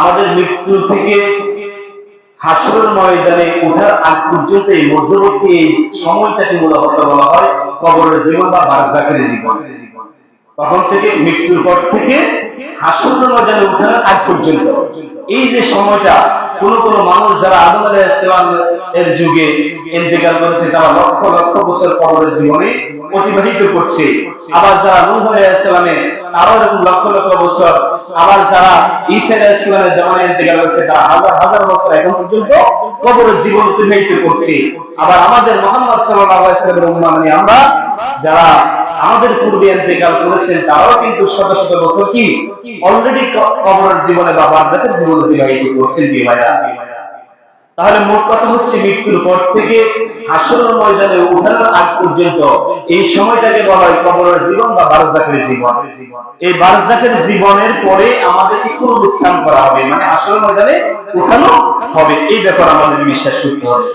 আমাদের মৃত্যু থেকে হাসরের ময়দানে ওঠার আগ পর্যন্ত এই মধ্যবর্তী এই সময়টাকে মূলত বলা হয় কবরের জীবন বা বারজাকের জীবন। তখন থেকে মৃত্যুর পর থেকে হাসরের ময়দানে ওঠার আগ পর্যন্ত। এই যে সময়টা, কোন কোন মানুষ যারা আদম আলাইহিসসালাম এর যুগে ইন্তেকাল করেছে, তারা লক্ষ লক্ষ বছর কবরের জীবনে অতিবাহিত করছে। আবার যারা নূহ আলাইহিসসালামে আবার জীবন অতিবাহিত আমাদের মোহাম্মদ মানে আমরা, যারা আমাদের পূর্বে করেছেন, তারাও কিন্তু শত শত বছর কি অলরেডি কবরের জীবনে বা বারজাকের জীবন অতিবাহিত করছেন কি ভাইরা তাহলে মোট কথা হচ্ছে মৃত্যুর পর থেকে হাসরের ময়দানে উঠানোর আগ পর্যন্ত এই সময়টাকে বলা হয় কবরের জীবন বা বারজাকের জীবন। এই বারজাকের জীবনের পরে আমাদেরকে পুনরুত্থান করা হবে মানে হাসরের ময়দানে উঠানো হবে। এই ব্যাপার আমাদের বিশ্বাস করতে হবে।